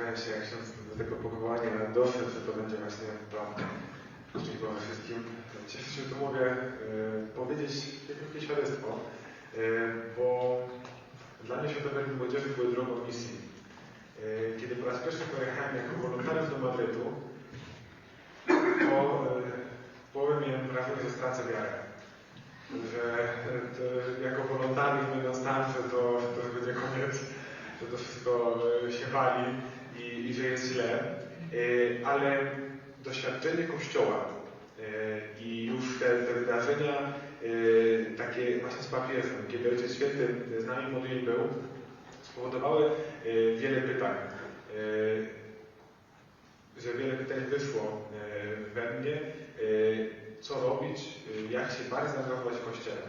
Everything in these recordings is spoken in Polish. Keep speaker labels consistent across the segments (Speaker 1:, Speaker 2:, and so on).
Speaker 1: zastanawiałem się, jak się do tego powołania doszedł, że to będzie właśnie to szczęśliwe wszystkim. Cieszę się, że tu mogę e, powiedzieć krótkie świadectwo, e, bo dla mnie Światowe Dni Młodzieży były drogą misji. E, kiedy po raz pierwszy pojechałem jako wolontariusz do Madrytu, to w połowie miałem wrażenie, że stracę wiarę. Że to, jako wolontariusz będąc tam, że to, to będzie koniec, że to wszystko się wali i, że jest źle. E, Ale doświadczenie Kościoła e, i już te, te wydarzenia e, takie właśnie z papieżem, kiedy Ojciec Święty z nami modlili był, spowodowały wiele pytań. Że wiele pytań wyszło we mnie, co robić, jak się bardziej zaangażować w Kościele.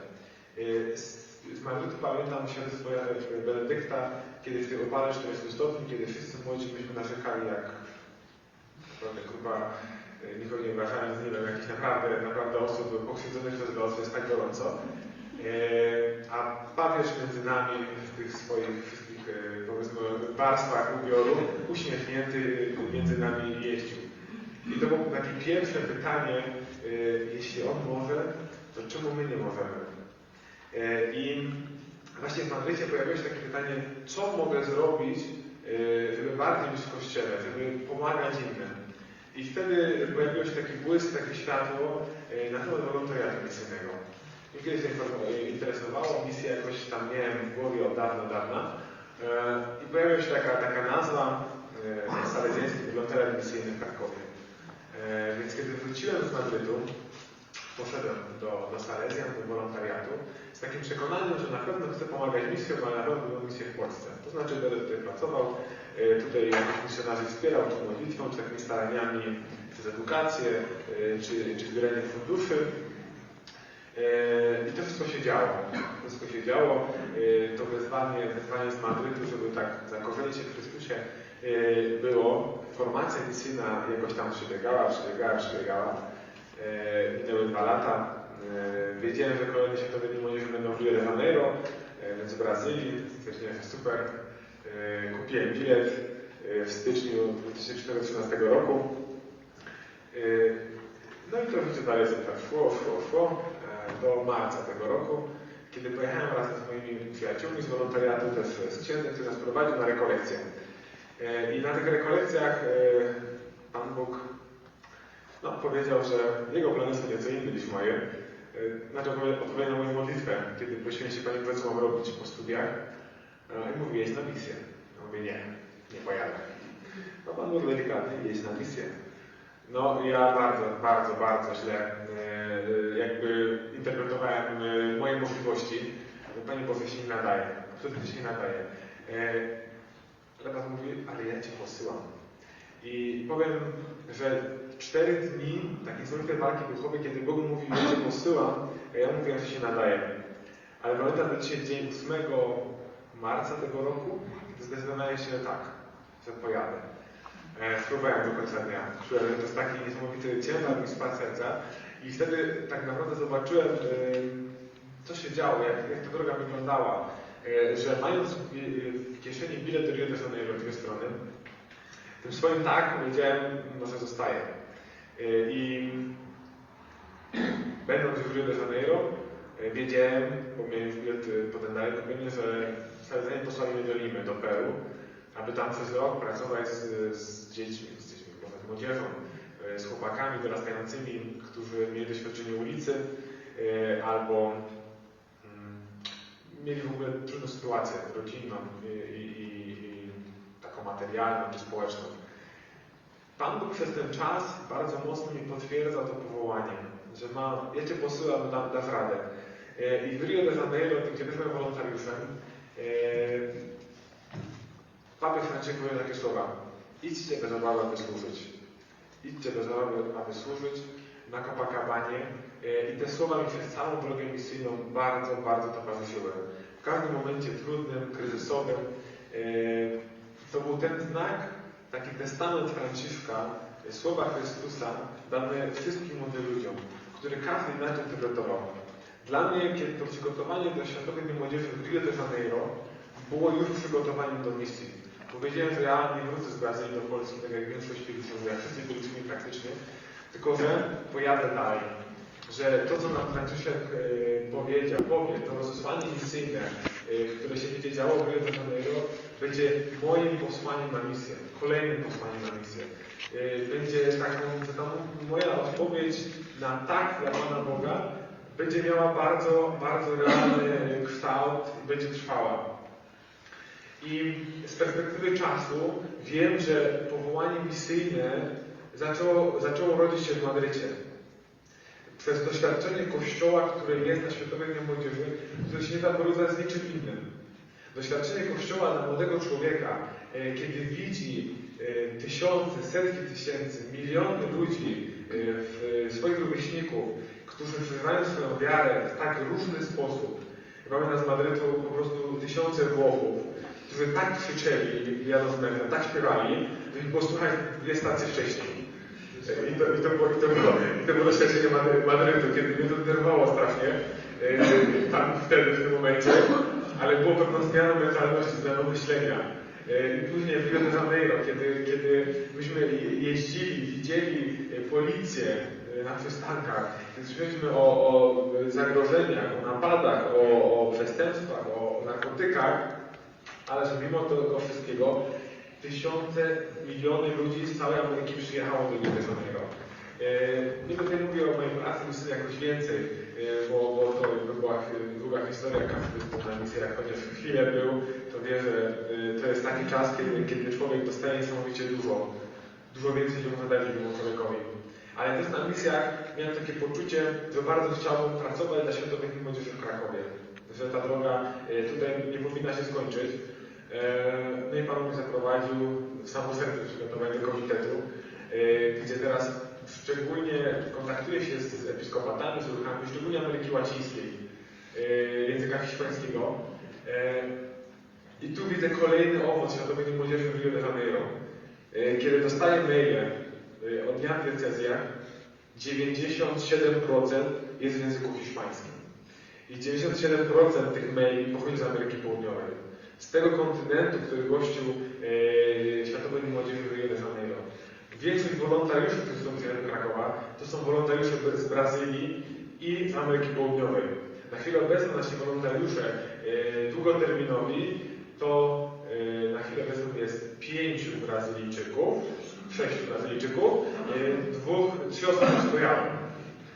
Speaker 1: Z Madrytu pamiętam świadectwo Benedykta, kiedy w tych opadach 40 stopni, kiedy wszyscy młodzi myśmy narzekali jak naprawdę grupa, e, nikogo nie obrażając, nie wiem, jakichś naprawdę, naprawdę osób pokrzywdzonych przez los, jest tak gorąco. E, A papież między nami w tych swoich wszystkich, e, powiedzmy, warstwach ubioru, uśmiechnięty między nami jeździł. I to było takie pierwsze pytanie, jeśli on może, to czemu my nie możemy? E, I właśnie w Madrycie pojawiło się takie pytanie, co mogę zrobić, e, żeby bardziej być w Kościele, żeby pomagać innym. I wtedy pojawiło się taki błysk, takie światło e, na temat wolontariatu misyjnego. Mnie kiedyś interesowało, misję jakoś tam miałem w głowie od dawna, dawna. I pojawiła się taka, taka nazwa Salezjański Wolontariat Misyjny w Krakowie. Więc kiedy wróciłem z Madrytu, poszedłem do, do Salezjan, do wolontariatu, z takim przekonaniem, że na pewno chcę pomagać będą misje w Polsce. To znaczy będę tutaj pracował, e, tutaj jakichś misjonarzy wspierał, czy modlitwą, czy takimi staraniami przez edukację, e, czy, czy zbieranie funduszy. E, I to wszystko się działo. To wszystko się działo. To wezwanie, wezwanie z Madrytu, żeby tak zakorzenić się w Chrystusie było. Formacja misyjna jakoś tam przebiegała, przebiegała, przebiegała. E, Minęły dwa lata. E, Wiedziałem, że kolejne światowe dni młodzieży będą w Rio de Janeiro, e, więc w Brazylii. Stwierdziłem, że super. E, Kupiłem bilet e, w styczniu 2013 roku. E, No i to życie dalej tak szło, szło, szło e, do marca tego roku, kiedy pojechałem razem z moimi przyjaciółmi z wolontariatu, też z księdzem, który nas prowadził na rekolekcje. E, I na tych rekolekcjach e, Pan Bóg no, powiedział, że jego plany są nieco inne niż moje. E, Znaczy odpowiedział na moją modlitwę, kiedy prosiłem się Panie, co mam robić po studiach. E, I mówi, jedź na misję. Ja mówię, nie, nie pojadę. No Pan Bóg delikatnie, jedź na misję. No ja bardzo, bardzo, bardzo źle e, jakby interpretowałem e, moje możliwości. Panie Boże się nie nadaje, absolutnie się nie nadaje. E, Ale Pan mówi, ale ja Cię posyłam. I powiem, że cztery dni takiej zwykłej walki duchowej, kiedy Bóg mówi, ja Cię posyłam, a ja mówię, że się nadaje. Ale pamiętam, że dzisiaj dzień 8 marca tego roku, kiedy zdecydowałem się tak, że pojadę. E, Spróbowałem do końca dnia. Czułem, że to jest taki niesamowity mi spadł serca. I wtedy tak naprawdę zobaczyłem, e, co się działo, jak, jak ta droga wyglądała. E, Że mając w w kieszeni bilet do Rio de Janeiro, dwie strony, tym swoim tak powiedziałem, może zostaję. E, I będąc w Rio de Janeiro, e, wiedziałem, bo miałem już bilet potem dalej kupiony, że Salezjanie posłali do Limy, do Peru, aby tam przez rok pracować z, z dziećmi, z dziećmi, z młodzieżą, e, z chłopakami dorastającymi, którzy mieli doświadczenie ulicy albo mm, mieli w ogóle trudną sytuację rodzinną i, i, i taką materialną czy społeczną. Pan Bóg przez ten czas bardzo mocno mi potwierdzał to powołanie, że ma, ja Cię posyłam, dam, dasz radę. E, I w Rio de Janeiro, gdzie byłem wolontariuszem, e, papież Franciszek powiedział takie słowa. Idźcie bez obawy, aby służyć. Idźcie bez obawy, aby służyć na Copacabanie. E, I te słowa mi przez całą drogę misyjną bardzo, bardzo towarzyszyły. W każdym momencie trudnym, kryzysowym. To był ten znak, taki testament Franciszka, e, słowa Chrystusa, dane wszystkim młodym ludziom, który każdy inaczej interpretował. Dla mnie, kiedy to przygotowanie do Światowej Dni Młodzieży w Rio de Janeiro było już przygotowaniem do misji. Powiedziałem, że ja nie wrócę z Brazylii do Polski, tak jak większość pielgrzymów, jak wszyscy pielgrzymi praktycznie, tylko że pojadę dalej. Że to, co nam Franciszek e, powiedział, powie, to rozesłanie misyjne, które się będzie działo w Rio de Janeiro, będzie moim posłaniem na misję, kolejnym posłaniem na misję. E, Będzie taką, że ta moja odpowiedź na tak dla Pana Boga będzie miała bardzo, bardzo realny kształt i będzie trwała. I z perspektywy czasu wiem, że powołanie misyjne zaczęło, zaczęło rodzić się w Madrycie. Przez doświadczenie Kościoła, które jest na Światowej Dniu Młodzieży, które się nie da porównać z niczym innym. Doświadczenie Kościoła dla młodego człowieka, e, kiedy widzi e, tysiące, setki tysięcy, miliony ludzi, e, w, swoich rówieśników, którzy przeżywają swoją wiarę w tak różny sposób. Mamy z Madrytu po prostu tysiące Włochów, którzy tak krzyczeli, jadąc metrem, tak śpiewali, że ich dwie stacje wcześniej. I to, i to, było, i to, było, i to było doświadczenie Madrytu, kiedy mnie to denerwowało strasznie, e, tam wtedy, w tym momencie, ale było pewną zmianą mentalności, zmianą myślenia. E, później w Rio de Janeiro, kiedy, kiedy myśmy je- jeździli, widzieli e, policję na przystankach, kiedy słyszeliśmy o, o zagrożeniach, o napadach, o, o przestępstwach, o narkotykach, ale że mimo tego wszystkiego tysiące, miliony ludzi z całej Ameryki przyjechało do Rio. E, Nie tutaj mówię o mojej pracy misji jakoś więcej, e, bo, bo to by była długa historia, każdy na misjach, chociaż chwilę był, to wie, że e, to jest taki czas, kiedy, kiedy człowiek dostaje niesamowicie dużo, dużo więcej niż można dać drugiemu człowiekowi. Ale też na misjach miałem takie poczucie, że bardzo chciałbym pracować dla Światowej Dni Młodzieży w Krakowie. Że ta droga tutaj nie powinna się skończyć. E, No i Pan mnie zaprowadził w samo serce przygotowania komitetu, e, gdzie teraz szczególnie kontaktuję się z episkopatami, z ruchami, szczególnie Ameryki Łacińskiej, e, języka hiszpańskiego. I tu widzę kolejny owoc Światowej Młodzieży w Rio de Janeiro. Kiedy dostaję maile od dnia w diecezjach, 97% jest w języku hiszpańskim. I 97% tych maili pochodzi z Ameryki Południowej. Z tego kontynentu, który gościł e, Młodzieży w Rio de Janeiro. Większość wolontariuszy, którzy są przyjechali do Krakowa, to są wolontariusze z Brazylii i z Ameryki Południowej. Na chwilę obecną nasi wolontariusze e, długoterminowi to e, na chwilę obecną jest pięciu Brazylijczyków, sześciu Brazylijczyków, e, dwóch, trzy osoby z Kojaru,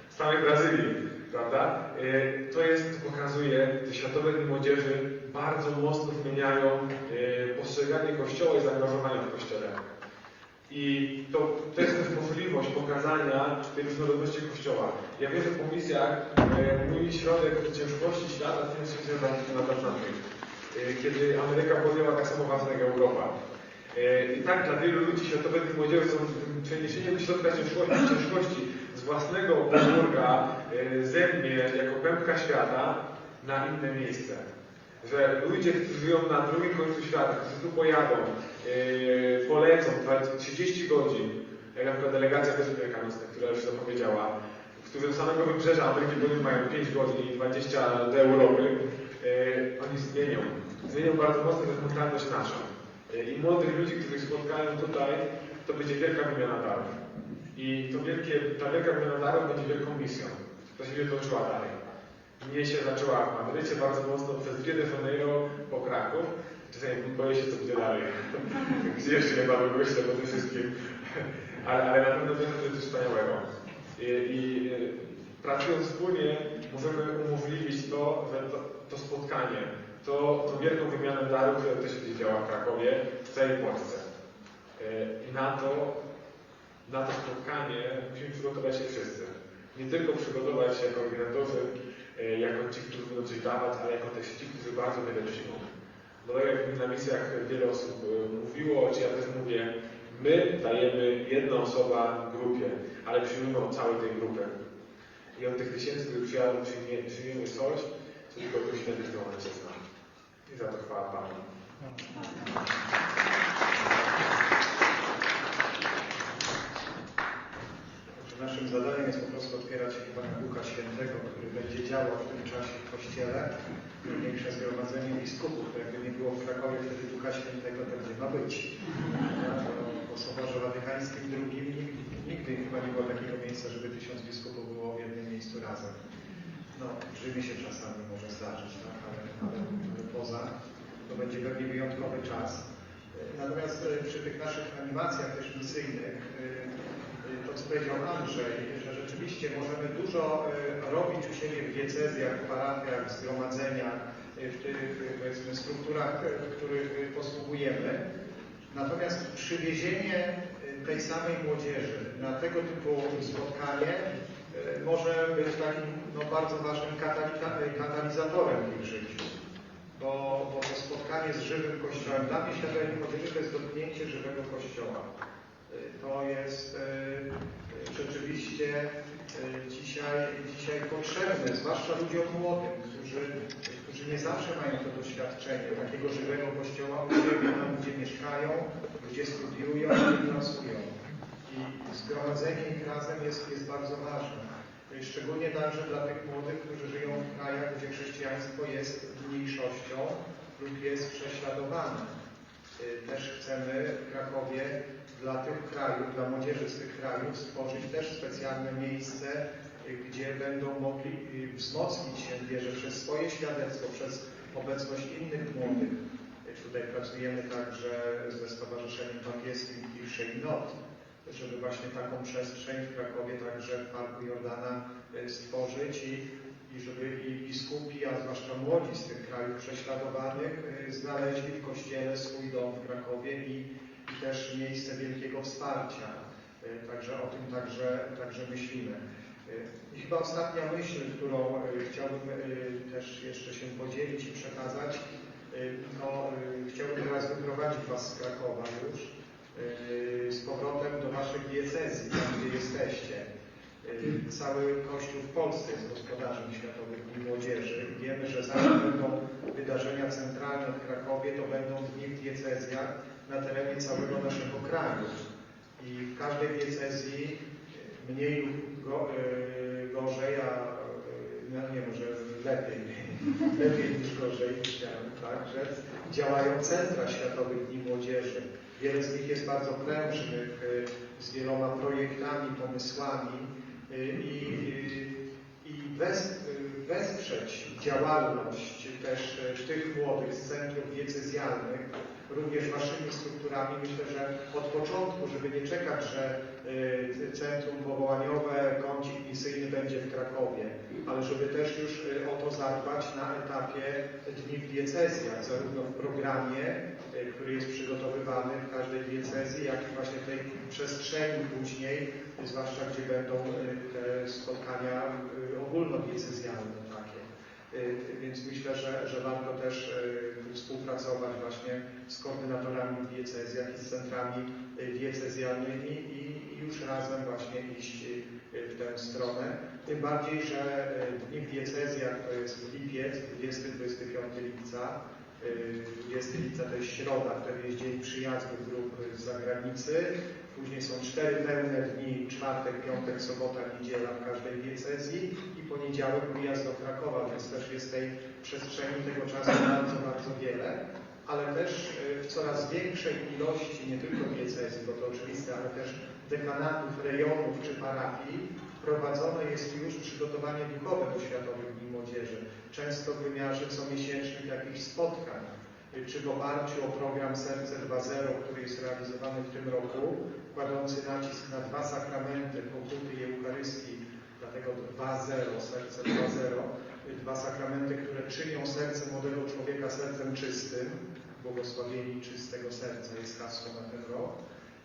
Speaker 1: z całej Brazylii, prawda? E, To jest, pokazuje, że Światowe Dni Młodzieży bardzo mocno zmieniają e, postrzeganie Kościoła i zaangażowania w Kościele. I to, to jest też możliwość pokazania tej różnorodności Kościoła. Ja wiem, że w misjach e, mój środek ciężkości świata jest się nadawczany. Kiedy Ameryka podjęła tak samo ważne jak Europa. E, I tak dla wielu ludzi Światowe Dni Młodzieży są przeniesieniem środka ciężkości, ciężkości z własnego podwórka ze mnie jako pępka świata na inne miejsce. Że ludzie, którzy żyją na drugim końcu świata, którzy tu pojadą, yy, polecą 20 30 godzin, jak na przykład delegacja też wielkanocna, która już zapowiedziała, którzy z samego wybrzeża Ameryki Południowej mają 5 godzin i 20 do Europy, yy, oni zmienią. Zmienią bardzo mocno też mentalność naszą. Yy, I młodych ludzi, których spotkają tutaj, to będzie wielka wymiana darów. I to wielkie, ta wielka wymiana darów będzie wielką misją. To się będzie toczyła dalej. Mnie się zaczęła w Madrycie bardzo mocno przez Rio de Janeiro po Kraków. Czasami boję się, co będzie dalej. Gdzie jeszcze niebawem wyślę po tym wszystkim. Ale, ale na pewno wiem, że coś wspaniałego. I, i e, pracując wspólnie możemy umożliwić to, że to, to spotkanie, to, wielką wymianę darów, która też się działa w Krakowie, w całej Polsce. E, I na to, na to spotkanie musimy przygotować się wszyscy. Nie tylko przygotować się jako organizatorzy, jako ci, którzy będą coś dawać, ale jako też ci, którzy bardzo wiele przyjmą. Bo tak jak na misjach wiele osób e, mówiło, czy ja też mówię, my dajemy jedna osoba grupie, ale przyjmujemy od całej tej grupy. I od tych tysięcy, których przyjadą, przyjmie, przyjmiemy coś, co tylko ktoś inny w tym momencie zna. I za to chwała Panu.
Speaker 2: Naszym zadaniem jest po prostu otwierać chyba Ducha Świętego, będzie działał. w tym czasie w Kościele. Największe zgromadzenie biskupów, to jakby nie było w Krakowie wtedy Ducha Świętego, to gdzie ma być. Po Soborze Watykańskim II nigdy chyba nie było takiego miejsca, żeby tysiąc biskupów było w jednym miejscu razem. No, w Rzymie się czasami może zdarzyć, tak? ale, ale, ale poza to będzie pewnie wyjątkowy czas. Natomiast e, przy tych naszych animacjach też misyjnych, co powiedział Andrzej, że rzeczywiście możemy dużo e, robić u siebie w diecezjach, w parafiach, w zgromadzeniach, e, w tych powiedzmy strukturach, e, w których posługujemy. Natomiast przywiezienie tej samej młodzieży na tego typu spotkanie może być takim no, bardzo ważnym katalizatorem w ich życiu bo, bo to spotkanie z żywym Kościołem, dla mnie świadome młodzieży to jest dotknięcie żywego Kościoła. To jest y, rzeczywiście y, dzisiaj, dzisiaj potrzebne, zwłaszcza ludziom młodym, którzy, którzy nie zawsze mają to doświadczenie takiego żywego Kościoła gdzie mieszkają, gdzie studiują, gdzie pracują. I zgromadzenie ich razem jest, jest bardzo ważne. Szczególnie także dla tych młodych, którzy żyją w krajach, gdzie chrześcijaństwo jest mniejszością lub jest prześladowane. Y, Też chcemy w Krakowie dla tych krajów, dla młodzieży z tych krajów stworzyć też specjalne miejsce, gdzie będą mogli y, wzmocnić się w wierze przez swoje świadectwo, przez obecność innych młodych. Tutaj pracujemy także ze Stowarzyszeniem Papieskim Kirszej Not, żeby właśnie taką przestrzeń w Krakowie, także w Parku Jordana y, stworzyć i, i żeby i biskupi, a zwłaszcza młodzi z tych krajów prześladowanych y, znaleźli w Kościele swój dom w Krakowie i też miejsce wielkiego wsparcia. Y, Także o tym także, także myślimy. Y, I chyba ostatnia myśl, którą y, chciałbym też jeszcze się podzielić i przekazać, y, chciałbym teraz wyprowadzić Was z Krakowa już z powrotem do Waszych diecezji, tam gdzie jesteście. Cały Kościół w Polsce jest gospodarzem Światowych Dni Młodzieży. Wiemy, że zanim będą wydarzenia centralne w Krakowie, to będą dni w diecezjach na terenie całego naszego kraju. I w każdej diecezji y, mniej lub go, y, gorzej, a y, no nie może lepiej, lepiej niż gorzej, chciałem tak rzec, działają centra Światowych Dni Młodzieży. Wiele z nich jest bardzo prężnych, z wieloma projektami, pomysłami i, i, wes, wesprzeć działalność też y, tych młodych z centrów diecezjalnych, również waszymi strukturami. Myślę, że od początku, żeby nie czekać, że y, centrum powołaniowe, kącik misyjny będzie w Krakowie, ale żeby też już y, o to zadbać na etapie dni w diecezjach, zarówno w programie, który jest przygotowywany w każdej diecezji, jak i właśnie tej przestrzeni później, zwłaszcza gdzie będą te spotkania ogólnodiecezjalne Więc myślę, że, że warto też y, współpracować właśnie z koordynatorami w diecezjach i z centrami y, diecezjalnymi i już razem właśnie iść y, w tę stronę. Tym bardziej, że y, dni w diecezjach to jest lipiec, 20-25 lipca. Y, 20 lipca to jest środa, wtedy jest dzień przyjazdu grup z zagranicy. Później są cztery pełne dni, czwartek, piątek, sobota, niedziela w każdej diecezji i poniedziałek wyjazd do Krakowa, więc też jest tej przestrzeni tego czasu bardzo, bardzo wiele, ale też y, w coraz większej ilości, nie tylko diecezji, bo to oczywiste, ale też dekanatów, rejonów czy parafii prowadzone jest już przygotowanie duchowe do Światowych Dni Młodzieży, często w wymiarze comiesięcznych jakichś spotkań, czy w oparciu o program Serce 2.0, który jest realizowany w tym roku, kładący nacisk na dwa sakramenty, pokuty i Eucharystii, dlatego 2.0, Serce 2.0, y, dwa sakramenty, które czynią serce młodego człowieka sercem czystym, błogosławieni czystego serca jest hasło na ten rok,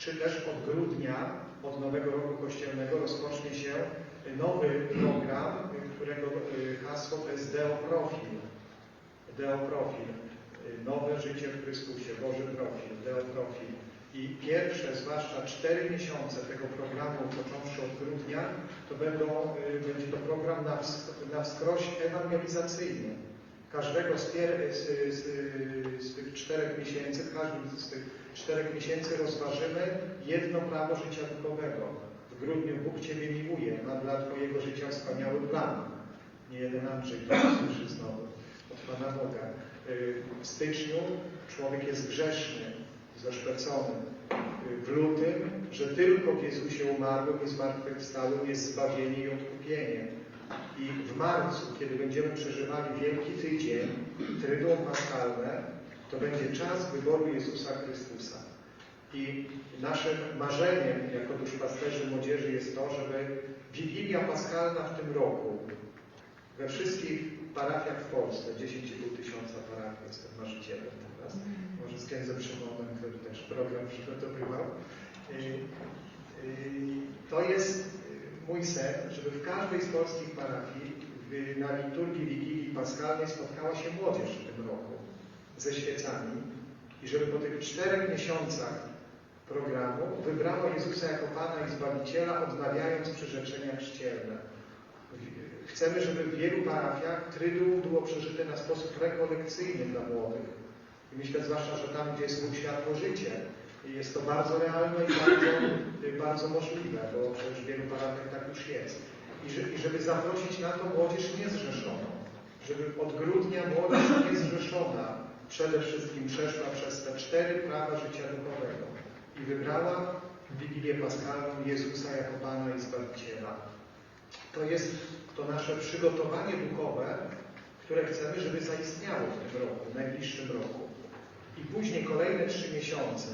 Speaker 2: czy też od grudnia, od nowego roku kościelnego rozpocznie się nowy program, którego y, hasło to jest Deo Profil. Deo Profil. Y, Nowe życie w Chrystusie, Boży Profil, Deo Profil. I pierwsze, zwłaszcza cztery miesiące tego programu, począwszy od grudnia, to będą, y, będzie to program na, ws- na wskroś ewangelizacyjny. Każdego z, pier- z, z, z tych czterech miesięcy, w każdym z tych czterech miesięcy rozważymy jedno prawo życia duchowego. W grudniu Bóg Ciebie miłuje, ma dla Twojego życia wspaniały plan. Nie jeden Andrzej to słyszy znowu od Pana Boga. Y, W styczniu człowiek jest grzeszny, zaszpecony. Y, W lutym, że tylko w Jezusie umarłym i zmartwychwstałym jest zbawienie i odkupienie. I w marcu, kiedy będziemy przeżywali Wielki Tydzień, Tryduum Paskalne, to będzie czas wyboru Jezusa Chrystusa. I naszym marzeniem jako duszpasterzy młodzieży jest to, żeby Wigilia Paskalna w tym roku we wszystkich parafiach w Polsce, 10,5 tysiąca parafii, jestem marzycielem teraz, może z księdzem Szymonem, który też program przygotowywał. Y, y, To jest mój sen, żeby w każdej z polskich parafii na liturgii Wigilii Paskalnej spotkała się młodzież w tym roku ze świecami i żeby po tych czterech miesiącach programu wybrała Jezusa jako Pana i Zbawiciela, odnawiając przyrzeczenia chrzcielne. Chcemy, żeby w wielu parafiach Tryduum było przeżyte na sposób rekolekcyjny dla młodych. I myślę zwłaszcza, że tam, gdzie jest światło życie, jest to bardzo realne i bardzo, bardzo możliwe, bo przecież w wielu parafiach tak już jest. I, I żeby zaprosić na to młodzież niezrzeszoną, żeby od grudnia młodzież niezrzeszona przede wszystkim przeszła przez te cztery prawa życia duchowego i wybrała Wigilię Paskalną Jezusa jako Pana i Zbawiciela. To jest to nasze przygotowanie duchowe, które chcemy, żeby zaistniało w tym roku, w najbliższym roku. I później kolejne trzy miesiące,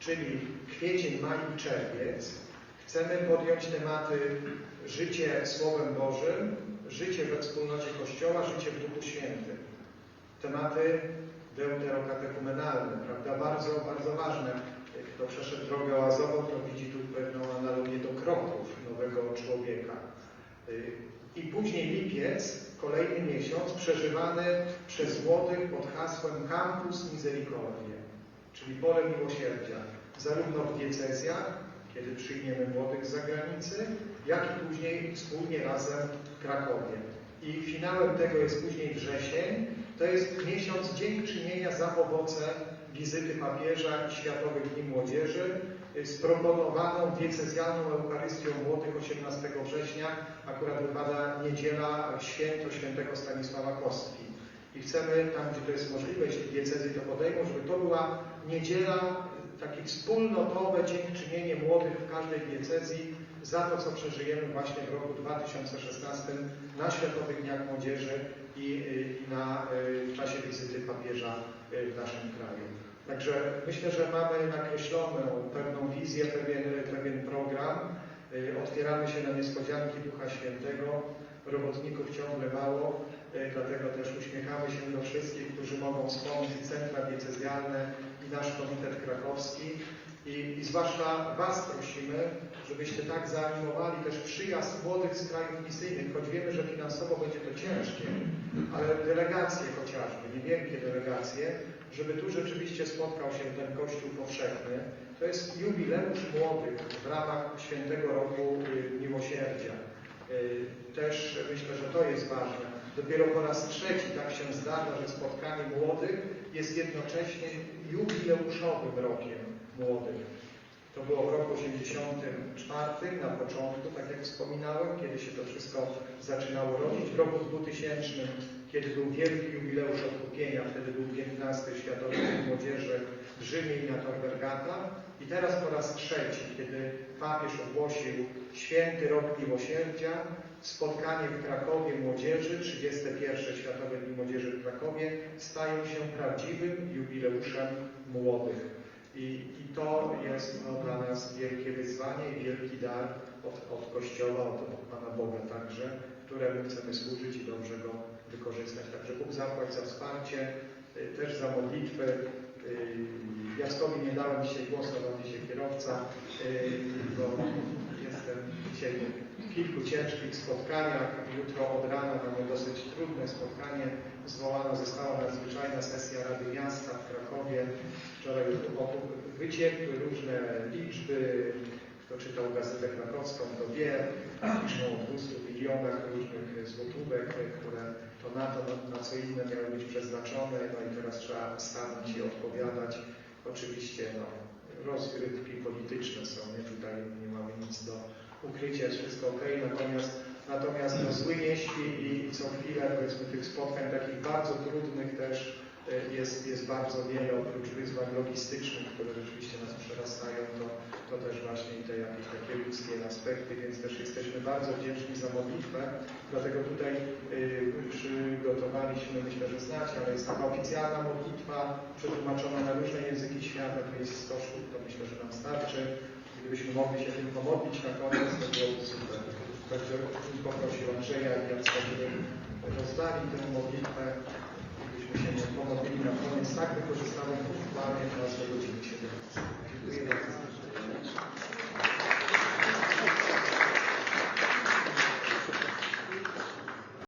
Speaker 2: czyli kwiecień, maj i czerwiec, chcemy podjąć tematy życie Słowem Bożym, życie we wspólnocie Kościoła, życie w Duchu Świętym. Tematy deuterokatechumenalne, prawda? Bardzo, bardzo ważne. Kto przeszedł drogę oazową, to widzi tu pewną analogię do kroków nowego człowieka. Y, I później lipiec, kolejny miesiąc, przeżywany przez młodych pod hasłem Campus Misericordie, czyli pole miłosierdzia, zarówno w diecezjach, kiedy przyjmiemy młodych z zagranicy, jak i później wspólnie razem w Krakowie. I finałem tego jest później wrzesień, to jest miesiąc dziękczynienia za owoce wizyty papieża i Światowych Dni Młodzieży y, z proponowaną diecezjalną Eucharystią Młodych 18 września, akurat wypada niedziela, święto świętego Stanisława Kostki. I chcemy tam, gdzie to jest możliwe, jeśli diecezji to podejmą, żeby to była niedziela, takie wspólnotowe dziękczynienie młodych w każdej diecezji za to, co przeżyjemy właśnie w roku 2016 na Światowych Dniach Młodzieży i, y, i na, y, w czasie wizyty papieża y, w naszym kraju. Także myślę, że mamy nakreśloną pewną wizję, pewien, pewien program. Otwieramy się na niespodzianki Ducha Świętego. Robotników ciągle mało, y, dlatego też uśmiechamy się do wszystkich, którzy mogą wspomóc i centra diecezjalne i nasz Komitet Krakowski. I, I zwłaszcza Was prosimy, żebyście tak zaanimowali też przyjazd młodych z krajów misyjnych, choć wiemy, że finansowo będzie to ciężkie, ale delegacje chociażby, niewielkie delegacje, żeby tu rzeczywiście spotkał się ten Kościół powszechny. To jest jubileusz młodych w ramach Świętego Roku y, Miłosierdzia. Y, Też myślę, że to jest ważne. Dopiero po raz trzeci tak się zdarza, że spotkanie młodych jest jednocześnie jubileuszowym rokiem młodych. To było w roku 84 na początku, tak jak wspominałem, kiedy się to wszystko zaczynało rodzić. W roku 2000, kiedy był wielki jubileusz odkupienia, wtedy był 15 Światowy Dzień Młodzieży w Rzymie i na Tor Vergata. I teraz po raz trzeci, kiedy papież ogłosił Święty Rok Miłosierdzia, spotkanie w Krakowie Młodzieży, 31 Światowe Dni Młodzieży w Krakowie, stają się prawdziwym jubileuszem młodych. I, I to jest no, dla nas wielkie wyzwanie i wielki dar od, od Kościoła, od, od Pana Boga także, któremu chcemy służyć i dobrze go wykorzystać. Także Bóg zapłać za wsparcie, y, też za modlitwy. Y, nie dałem dzisiaj głosu, ale dzisiaj kierowca, y, bo dzisiaj kilku ciężkich spotkaniach. Jutro od rana mamy dosyć trudne spotkanie. Zwołana została nadzwyczajna sesja Rady Miasta w Krakowie. Wczoraj wyciekły różne liczby. Kto czytał gazetę krakowską, to wie. Piszą o 200 milionach różnych złotówek, które to na to, na, na co inne miały być przeznaczone. No i teraz trzeba stanąć i odpowiadać. Oczywiście no, rozgrywki polityczne są, nie? tutaj nie mamy nic do ukrycia, jest wszystko ok, natomiast natomiast no, zły nie śpi i co chwilę powiedzmy tych spotkań takich bardzo trudnych też y, jest, jest bardzo wiele, oprócz wyzwań logistycznych, które rzeczywiście nas przerastają, to, to też właśnie te jakieś takie ludzkie aspekty, więc też jesteśmy bardzo wdzięczni za modlitwę, dlatego tutaj y, przygotowaliśmy, myślę, że znacie, ale jest taka oficjalna modlitwa przetłumaczona na różne języki świata, to jest 100 sztuk, to myślę, że nam starczy. Gdybyśmy mogli się tym pomodlić na koniec, to byłoby super. Także poprosił Andrzeja i Jacka, żeby rozdali tę modlitwę. Gdybyśmy się pomodlili na koniec, tak wykorzystałem uchwalnie dla swojego dzieci. Dziękuję bardzo.